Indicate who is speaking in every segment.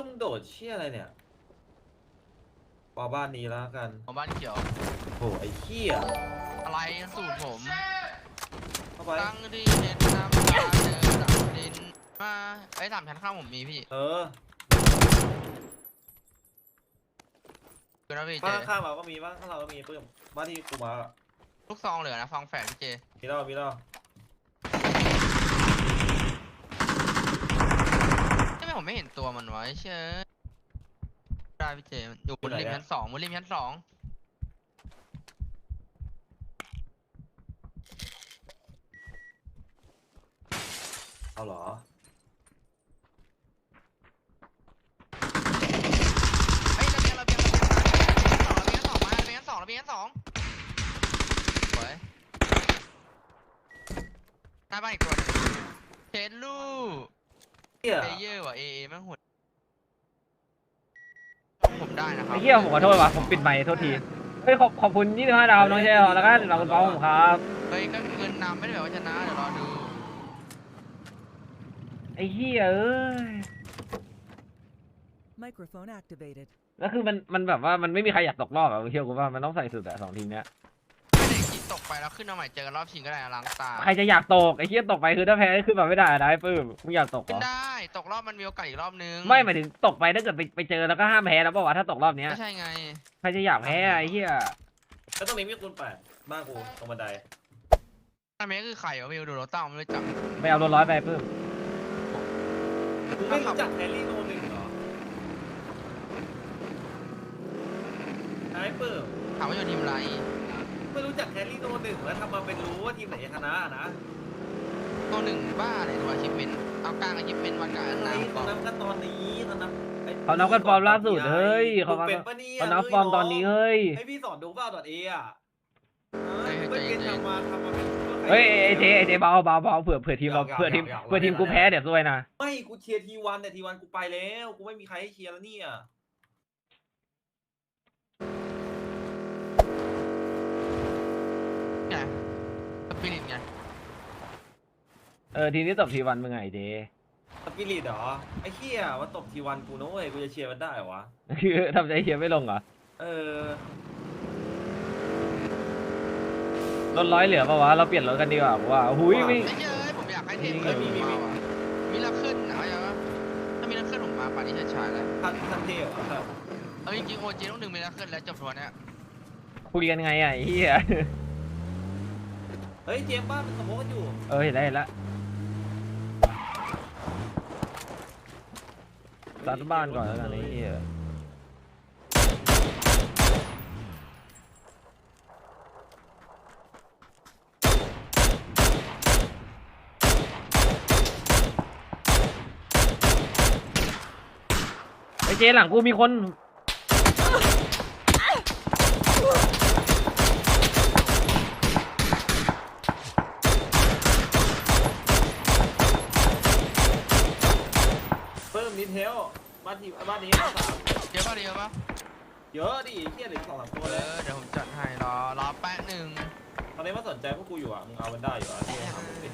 Speaker 1: พิ่งโดดเชี่ยอะไรเนี่ยปอบ้านนี้แล้วกัน
Speaker 2: ของบ้านเขียว
Speaker 1: โหไอ้เขี้ย
Speaker 2: อะไรสูตรผม
Speaker 1: เข้าไป
Speaker 2: ตั้งดีเห็นน้ำตาเจอดับดินมาไอ้ยสามชั้นข้างผมมีพี่
Speaker 1: เออ
Speaker 2: คือนะพี่เจ
Speaker 1: บ้านข้างเราก็มีบ้านข้างเราก็มีเพิ่มบ้านที่กูมาอะ
Speaker 2: ลูกซองเหลือนะซองแฝดพี่เจ
Speaker 1: มีแล้วมีแล้ว
Speaker 2: ทำ ไมผมไม่เห็นตัวมันไวะไอ้เชื่อได้พี่เจมันอยู่บนริมชั้นสองบนริมชั้นสอง
Speaker 1: เอาเหรอ
Speaker 2: เฮ้ยระเบียงระเบียงระเบียงระเบียงสองระเบียงสองมาระเบียงสองระเบียงสองสวยหน้าบ้านอีกตัวหนึงเชนลู
Speaker 1: เขี้ย
Speaker 2: เพลเยอร์ว่ะเอเอแม่งหุ่นผมได้นะครับ
Speaker 3: ไอ้เหี้ยผมขอโทษว่ะผมปิดไมค์โทษทีเฮ้ยขอบขอบคุณ25ดาวน้องเชลแล้วก็เราคุณป้าผมครับ
Speaker 2: เฮ้ยก็เงินนำไม่ได้แบบว่าชนะเดี๋ยวรอดู
Speaker 3: ไอ้เหี้ยเอ้ย
Speaker 4: Microphone activated.
Speaker 3: แล้วคือมันมันแบบว่ามันไม่มีใครอยากตกรอบอะมึงเชื่อกูว่ามันต้องใส่สุดอะสองทีมเนี้ย
Speaker 2: ไม่ ได้คิดตกไปแล้วขึ้นมาใหม่เจอกันรอบชิงก็ได้นะล้างตา
Speaker 3: ใครจะอยากตกไอ้เหี้ยตกไปคือถ้าแพ้ขึ้นมาไม่ได้นะไอ้ปื้มมึงอยากตกเหร
Speaker 2: ขึ้น
Speaker 3: อ
Speaker 2: ได้ตกรอบมันมีโอกาสอีกรอบนึง
Speaker 3: ไม่หมายถึงตกไปถ้าเกิดไปไปเจอแล้วก็ห้ามแพ้แล้วป่าวะถ้าตกรอบเนี้ย
Speaker 2: ไม่ใช่ไง
Speaker 3: ใครจะอยากแพ้อะไอ้เหี้ย
Speaker 1: แล้วตรงนี้มีคุณแปดบ้านกูตรงบันได
Speaker 2: อันนี้คือใครวะวิวดูโรต้าไม่รู้จัก
Speaker 3: ไปเอารถร้อยไปปื้ม
Speaker 1: กูไม่รู้จักแฮร์รี่โนหนึ่งเหรอไอ้เปิม
Speaker 2: ถามว่าอยู่ทีมไร
Speaker 1: ไม่รู้จักแฮร์รี่โนหนึ่งแล้วทำมาเป็นรู้ว่าทีมไหนชนะนะ
Speaker 2: ตัวหนึ่งบ้าอะไรตัวชิปเมนเอากลางกับชิปเมนวันกับอัน
Speaker 1: ไอ้
Speaker 2: น้ำ
Speaker 1: ตอนนั้นก็ตอนนี้ตอนนั้นไอ้
Speaker 3: เขานับกันฟอร์มล่าสุดเฮ้ยเขา
Speaker 1: มึ
Speaker 3: นับ
Speaker 1: งเป็นปะเนี่ย
Speaker 3: เขานับฟอร์มตอนนี้เฮ้ย
Speaker 1: ให้พี่สอนดูเปล่าดอทเออะไม่เกณฑ์ทำมาทำมาเป็น
Speaker 3: เฮ้ยไอ้เจไอ้เจเบาเบาเบาเผื่อเผื่อทีมเราเผื่อทีมเผื่อทีมกูแพ้เดี๋ยวซวยนะ
Speaker 1: ไม่กูเชียร์ทีวันแต่ทีวันกูไปแล้วกูไม่มีใครให้เชียร์แล้วเนี่ย
Speaker 2: สปิริตไง
Speaker 3: เออทีนี้ตบทีวันมึงไงไอ้เจ
Speaker 1: สปิริตเหรอ ไอ้เหี้ยมันตบทีวันกูนะเว้ยกูจะเชียร์มันได้เหรอวะ
Speaker 3: คือทำใจเชียร์ไม่ลงเหรอ
Speaker 1: เออ
Speaker 3: รถร้อยเหลือปะวะเราเปลี่ยนรถกันดีกว่ากูว่าหุยไม่
Speaker 2: ไอ้เจ้ยผมอยากให้เทม
Speaker 3: เฮ้
Speaker 2: เกิ
Speaker 3: ย
Speaker 2: ด
Speaker 3: มี
Speaker 2: มี
Speaker 3: มี
Speaker 2: มีว่ะมีลักขึ้นนะเอาอย่างว่าถ้ามีลักขึ้นผมมาป่านนี้เฉยชายแล้ว
Speaker 1: ทันทันเทเหรอ
Speaker 2: เอาจริงๆโอเจต้องดึงมีลักขึ้นแล้วจบทัวร์เนี้ย
Speaker 3: คุยกันไงอะไอ้เหี้ย
Speaker 1: เฮ้ยเจมส์บ้านมันสมมติกันอยู่
Speaker 3: เออเห็นแล้วเห็นแล้วตัดบ้านก่อนแล้วกันไอ้เหี้ยไอ้เจหลังกูมีคน
Speaker 1: เพิ่มนิดเทล บ้านทีบ้านนี้สาม
Speaker 2: เยอะป่ะเยอะป่ะ
Speaker 1: เยอะดิเฮียเหลือสองสามตัว
Speaker 2: เอ
Speaker 1: เลย
Speaker 2: อเดี๋ยวผมจัดให้รอรอแป๊บหนึ่ง
Speaker 1: ตอนนี้มาสนใจพวกกูอยู่อะมึงเอามันได้อยู่อะที่ทำมึงดิ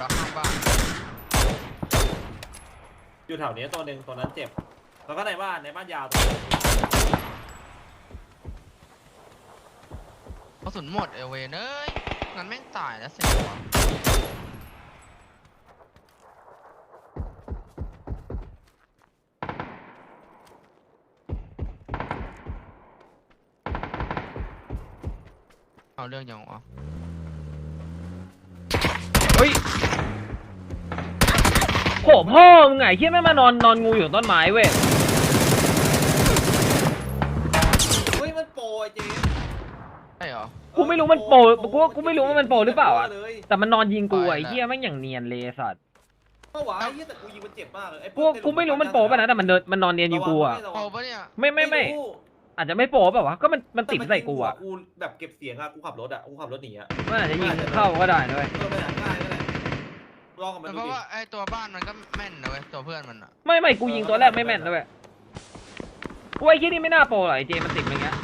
Speaker 2: รอข้างบ้าน
Speaker 1: อยู่แถวนี้ตัวหนึ่งตัวนั้นเจ็บแล้วก็ในบ้านในบ้านยาวตัวนึง
Speaker 2: ระสุนหมดเอเวนเอ้ยงั้นแม่งตายแล้วเสร็จวะเอาเรื่องยังวะ
Speaker 3: เฮ้ยโหพ่อมึงไงเหี้ยแม่งมานอนนอนงูอยู่ต้นไม้เว้ย กูไม่รู้มันโปรกูว่ากูไม่รู้ว่ามันโปรหรือเปล่าอะ
Speaker 1: เลย
Speaker 3: แต่มันนอนยิงกู
Speaker 2: ไป
Speaker 3: อะไอ้
Speaker 2: ละ
Speaker 3: เหี้ยแม่งอย่างเนียนเลยไอ้สัตว์
Speaker 1: เมื่อวานไอ้เหี้ยแต่กูยิงมันเจ็บมากเลยไอ้
Speaker 3: กูกูไม่รู้มันโปรป่ะนะแต่มันเดินมันนอนเนียนยิงกูอะ
Speaker 2: โอ้ปะเนี่ย
Speaker 3: ไม่ไม่ไม่
Speaker 1: รู้
Speaker 3: อาจจะไม่โปรเปล่าวะก็มันมันติดใส่กูอะ
Speaker 1: กูแบบเก็บเสียงอะกูขับรถอะกูขับรถหนีอะ
Speaker 3: มันอาจจะยิงเข้าก็ได้นะเว้ย
Speaker 1: เออไม่ได้ง่ายก็ได้ลองกับมัน
Speaker 2: แต่
Speaker 1: ดู
Speaker 2: เพราะ
Speaker 1: ดิ
Speaker 2: ว่าไอตัวบ้านมันก็แม่นนะเว้ยตัวเพื่อนมันอะ
Speaker 3: ไม่ไม่กูยิงตัวแรกไม่แม่นนะเว้ยกูไอ้เหี้ยนี่ไม่น่าโปรหรอกไอ้เจมันติดอย่างเงี้ย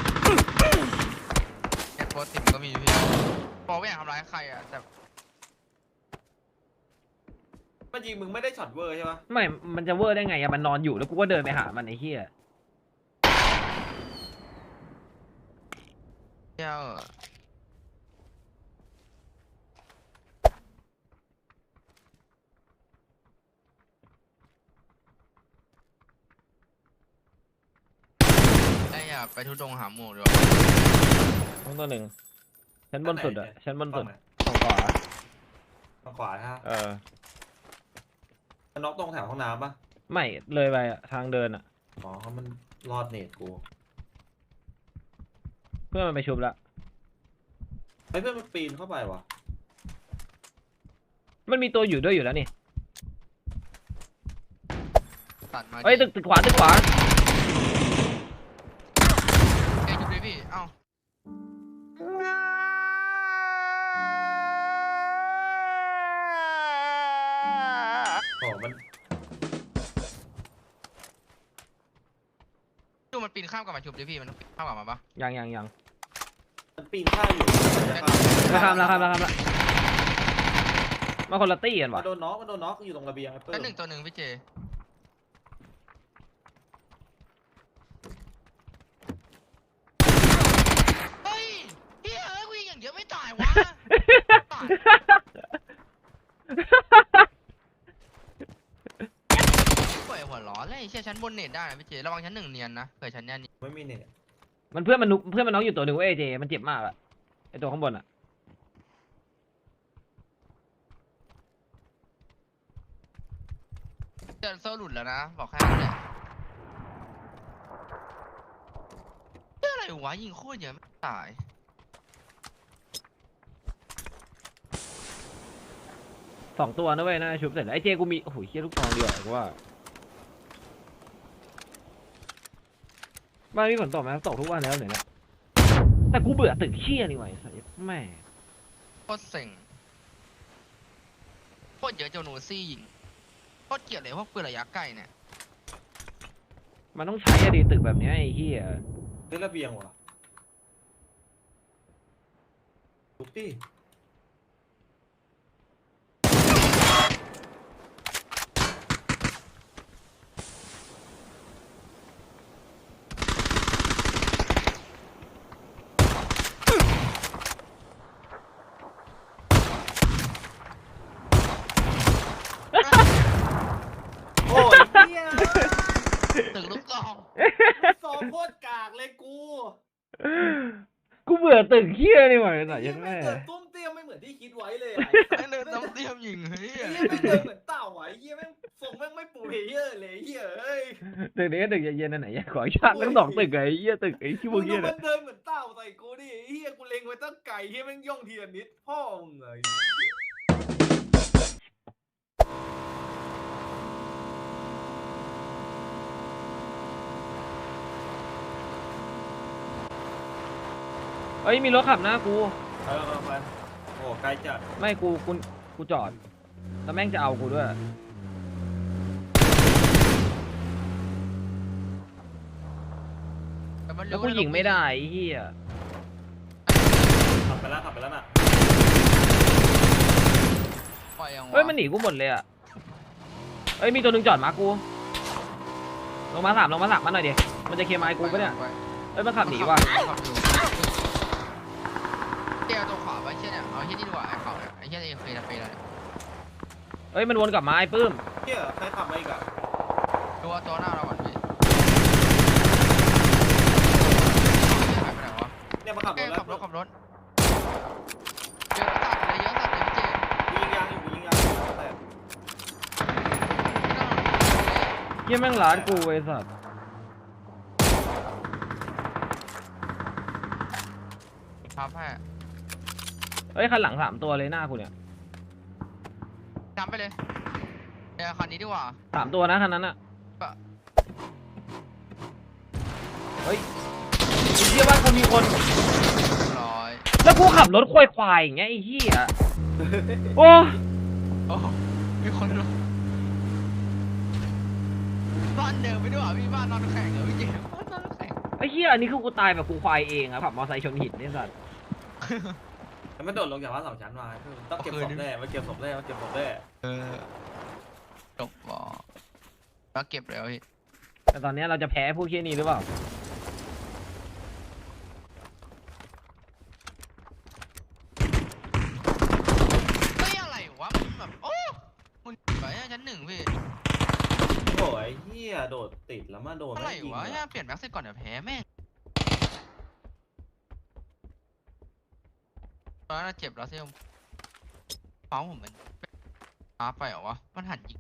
Speaker 2: ปกติมันก็มีพี่บอกไม่อยากทำร้ายใครอะแต่
Speaker 1: มันยิงมึงไม่ได้ช็อตเวอร์ใช่ปะ
Speaker 3: ไม่ มันจะเวอร์ได้ไงอะมันนอนอยู่แล้วกูก็เดินไปหามันไอ้เหี้ย
Speaker 2: เที่ยวไอ้อยากไปทุดงหาหมูดีกว่า
Speaker 3: ต้องตัวหนึ่งชั้นบนสุดอะชั้นบนสุด
Speaker 1: ฝั่งไห
Speaker 3: ฝั่งขวา
Speaker 1: ฝั่งขวาฮะ
Speaker 3: เออ
Speaker 1: มันน็อกตรงแถวห้องน้ำปะ
Speaker 3: ไม่เลยไปอะทางเดินอะ
Speaker 1: อ๋อมันรอดเนตกู
Speaker 3: เพื่อนมันไปชุบละ
Speaker 1: เฮ้ยเพื่อนมันปีนเข้าไปว่ะ
Speaker 3: มันมีตัวอยู่ด้วยอยู่แล้วนี่
Speaker 2: ตัดมา
Speaker 3: เอ้ยตึกตึกขวาตึกขวา
Speaker 1: โอ้มัน
Speaker 2: ดูมันปีนข้ามกลับมาชุบดิพี่มันปีนข้ามกลับมาปะ
Speaker 3: ยังยังยัง
Speaker 1: มันปีนข้ามอยู่
Speaker 3: ราคามราคามราคามละมาคนละตี้กัน
Speaker 1: มั
Speaker 3: วะ
Speaker 1: นโดนน็อกมันโดนน็อกอยู่ตรงระเบียงไอ้เปิ้
Speaker 2: แล้ว
Speaker 1: ล
Speaker 2: หนึ่งตัวหนึ่งพี่เจ เฮ้ยเฮ้ยเอ้ยกูยิงอย่างเยอะไม่ตายวะ เปิดหัวร้อนเลยไอ้เชี่ยชั้นบนเน็ ตได้นะพี่เจระวังชั้นหนึ่งเนียนนะเผื่อชั้นเนี้ยนี่
Speaker 1: ไม่มีเน็ต
Speaker 3: มันเพื่อนมันนุเพื่อนมันน้องอยู่ตัวหนึ่งเว้ยเจ มันเจ็บมากอะไอตัวข้างบนอะ
Speaker 2: เจอโซ่หลุดแล้วนะบอกแค่นั้นแหละเฮ้ยอะไรวะยิงโคตรเยอะไม่ตาย
Speaker 3: สองตัวนะเว้ยน่าจะชุบเสร็จแล้วไอเจกูมีโอ้โหเฮียลูกซองเดียวกูว่า บ้านมีฝนตกไหมตกทุกวันแล้วเนี่ยนะแต่กูเบื่อตึกเชี่ยนี่หว่าไอ้สัสแม่
Speaker 2: โคตรเซ็งโคตรเยอะเจ้าหนูซี่ยิงโคตรเกลียดเลยพวกปืนระยะใกล้เนี่ย
Speaker 3: มันต้องใช้อะดีตึกแบบเนี้ยไอ้เฮีย
Speaker 1: เฮ้ยระเบียงว่ะทุบดิ โอ้ยเหี้ย
Speaker 2: ตึกลูกกอง
Speaker 1: สองโคตรกากเลยกู
Speaker 3: กู เบื่อตึกเฮียนี่หว่าไอ้สัส
Speaker 1: เหี้
Speaker 3: ยั
Speaker 1: ย
Speaker 3: น
Speaker 1: ไม่
Speaker 3: แม่
Speaker 1: เกิดตุ้มเตี้ยมไม่เหมือนที่คิดไว้เลยอะ
Speaker 2: ไอ้เดินน้ำเตี้ยมยิงเฮ้ย
Speaker 1: ไอ้เหี้ยไม่เกิดเหมือนเต่าไหวเหี้ยแม่งทรงแม่งไม่ปูเพเยอร์เลยเหี้ยเอ้ย
Speaker 3: ตึกนี้ตึกเย็นๆอันไหนอยากขอชาติทั้งสองตึกไอ้เฮียตึกไอ้ชิว
Speaker 1: มึง
Speaker 3: เฮี
Speaker 1: ดู
Speaker 3: ย
Speaker 1: มั
Speaker 3: เนี่ย
Speaker 1: นเดินเหมือนเต่าใส่กูดิไอ้เหี้ยกูเล็งไว้ตั้งไก่เหี้ยแม่งย่องทีละนิดพ่อมึงเลย
Speaker 3: อ้ยมีรถขับหน้ากู
Speaker 1: เออมาไปโอ้ไกลจัด
Speaker 3: ไม่กูกูกูจอดแล้วแม่งจะเอากูด้วย
Speaker 2: แต่มัน
Speaker 3: แล้ว
Speaker 2: รู้
Speaker 3: กูยิงไม่ได้ไอ้เฮีย
Speaker 1: ขับไปแล้วขับไปแล้วน่ะ
Speaker 2: ปล่อยยังวะ
Speaker 3: เฮ้ยมันหนีกูหมดเลยอะเอ้ยมีตัวหนึ่งจอดมากูลงมาสามลงมาสามมาหน่อยดิมันจะเคลียร์ไม้กูปะเนี่ย
Speaker 2: ไป
Speaker 3: เอ้ยมันขับหนีว่ะ
Speaker 2: ขับอยู่ เตี้ยตัวขวาไปเชี่ยเนี่ยเอาเชี่ยนี่ดีกว่าไอ้เขาเนี่ยไอ้เชี่ยนี่เคยจะไปแล้วเนี่ย
Speaker 3: เอ้ยมันวนกลับมาไอ้ปื้ม
Speaker 1: เหี้ยใครขับมาอีกอะ
Speaker 2: ตัวตัวหน้าเราก่อนพี่หายไปไหนวะ
Speaker 1: เนี่ยมาขับร
Speaker 2: เอ้
Speaker 1: ถ
Speaker 2: ย
Speaker 1: แล้ว
Speaker 2: ขับรถขับรถเยอะตัดเลยเยอะตัดเลยพี่เจ
Speaker 1: ยิงยางอยู่ยิงยางอยู่แต่
Speaker 3: เฮียแม่งร้านกูไอ้สัส
Speaker 2: ครับแพ้
Speaker 3: เอ้ยคันหลังสามตัวเลยหน้ากูเนี่ย
Speaker 2: จำไปเลยเดี๋ยวคันนี้ดีกว่า
Speaker 3: สามตัวนะคันนั้นอะ
Speaker 2: ปะ
Speaker 3: เฮ้ยไอ้เฮียว่ากูมีคน
Speaker 2: ร้อย
Speaker 3: แล้วกูขับรถควายควายๆอย่างเงี้ยไอ้เหี้ยโอ้
Speaker 2: โอ้มีคนรู้บ้านเดิมไม่ด้วยว่ะพี่บ้านนอนแข่งเหรอพี่เจบ้านนอนแข่ง
Speaker 3: ไอ้เหี้ยอันนี้คือกูตายแบบกูควายเองอะขับมอเตอร์ไซค์ชนหินเนี่ยสัตว์
Speaker 1: แล้วมันโดดลงจากบ้านสองชั้นมาคือต้องเก็บศพแน่มันเก็บศพแน่มันเก็บศพแน่
Speaker 2: เออจบบ่แล้วเก็บแล้วพี่
Speaker 3: แต่ตอนเนี้ยเราจะแพ้พวกเคียนี้หรือเปล่า
Speaker 2: เฮ้ยอะไรวะมันแบบโอ้มึงไปชั้นหนึ่งพี่
Speaker 1: โอ้ยเฮียโดดติดแล้วมาโดน
Speaker 2: อะไร
Speaker 1: แม่งยิง
Speaker 2: วะ
Speaker 1: อะ
Speaker 2: เนี่ยเปลี่ยนแม็กซ์ก่อนเดี๋ยวแพ้แม่ ตอนนั้นเจ็บแล้วเซี่ยเมาส์ผมมันช้าไปเหรอวะ มันหันยิง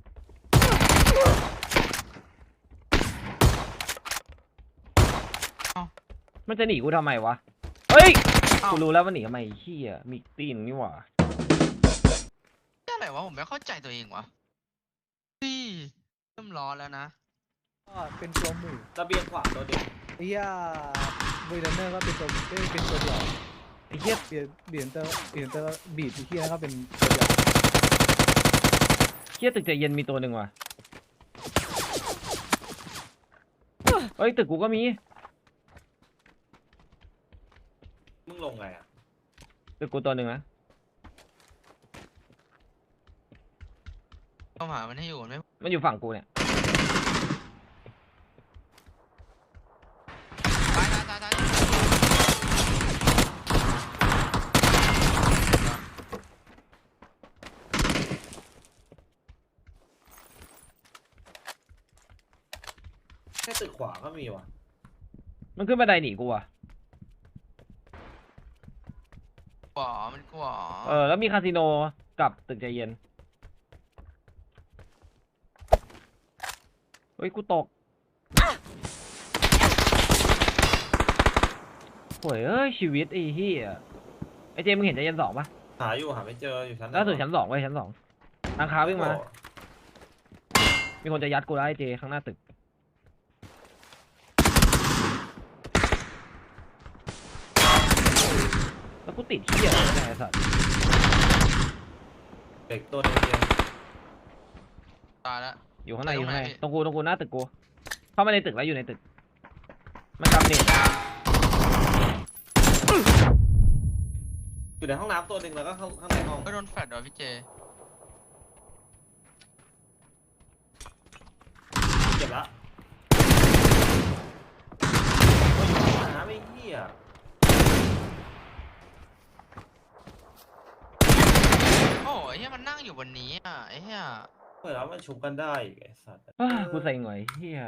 Speaker 3: มันจะหนีกูทำไมวะ เฮ้ย
Speaker 2: เอ้า
Speaker 3: กูรู้แล้วว่าหนีทำไมเฮียมีตีนนี่หว่า
Speaker 2: อะไรวะ ผมไม่เข้าใจตัวเองวะพี่เริ่มร้อนแล้วนะ
Speaker 4: ก็เป็นตัวหมู่
Speaker 1: ระเบียงขวาตัวเด็ก
Speaker 4: ไอ้เหี้ยเวเดนเนอร์ก็เป็นตัวเอ้ยเป็นตัวเดียว
Speaker 3: ไอ้เฮีย
Speaker 4: เบียเบียนเตอร์เบียนเตอร์บีดไอ้เหี้ยก็เป็นตัวเดียว
Speaker 3: เฮียตึกใจเย็นมีตัวหนึ่งว่ะเฮ้ยตึกกูก็มี
Speaker 1: มึงลงไงอะ
Speaker 3: ตึกกูตัวหนึ่งนะ
Speaker 2: เข้าหามันให้อยู่มันไม่
Speaker 3: มันอยู่ฝั่งกูเนี่ย
Speaker 2: ตายตายตายตาย
Speaker 1: แค่ตึ กขวาก็มีว่ะ
Speaker 3: มันขึ้นบันไดหนีกูอะ
Speaker 2: กว่ามันกว่า
Speaker 3: เออแล้วมีคาสิโนกับตึกใจเย็นเฮ้ยกูตกโวยเอ้ยชีวิตไอ้เหี้ยไอ้เจมึงเห็นใจเย็นสองปะ
Speaker 1: หาอยู่หาไม่เจออยู่ชั้น
Speaker 3: ล่าสุดชั้นสองเว้ยชั้นสองนางค้าวิ่งมา
Speaker 1: โอ้
Speaker 3: มีคนจะยัดกูแล้วไอ้เจข้างหน้าตึก แล้ว กูติดเหี้ยอะไรเนี่ยไอ้สัตว์
Speaker 1: เด็กตัวเดียว
Speaker 2: ตายแล้ว
Speaker 3: อยู่ข้างใน
Speaker 2: ไป
Speaker 3: อยู่
Speaker 2: ตรง
Speaker 3: ข้างใน
Speaker 2: ไหน
Speaker 3: ตรงกูตรงกูหน้าตึกกูเข้ามาในตึกแล้วอยู่ในตึก มันจำเนี่ย
Speaker 1: อยู่ในห้องน้ำตัวหนึ่งแล้วก็ข้างข้างในห้อง
Speaker 2: ก็โดนแฟดเหรอพี่เจ
Speaker 1: เนี่ย
Speaker 2: เปิ
Speaker 1: ดแล้วมันชุบกันได้อีกไอ้สัตว์
Speaker 3: อ้ากูใส่หน่อยเฮีย